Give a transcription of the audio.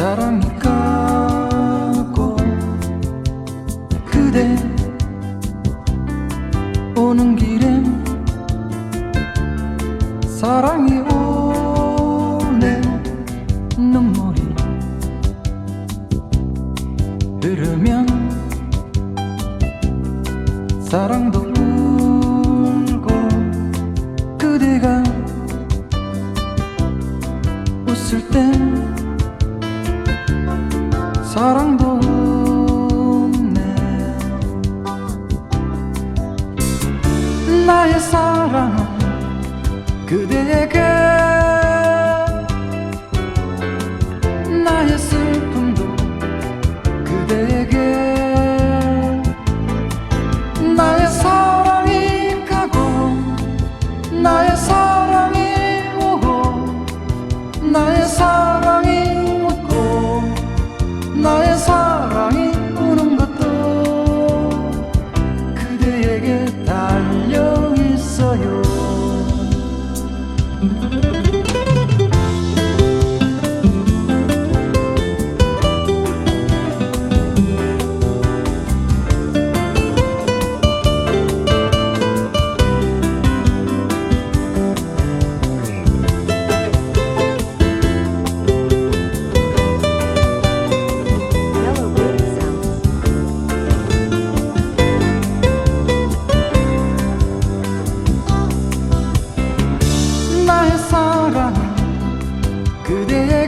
사랑이 가고, 그대 오는 길엔 사랑이 오네 눈물이 흐르면 사랑도 울고 그대가 웃을 땐 사랑도 없네. 나의 사랑은 그대에게. 나의 슬픔도 그대에게 나의 사 그대에게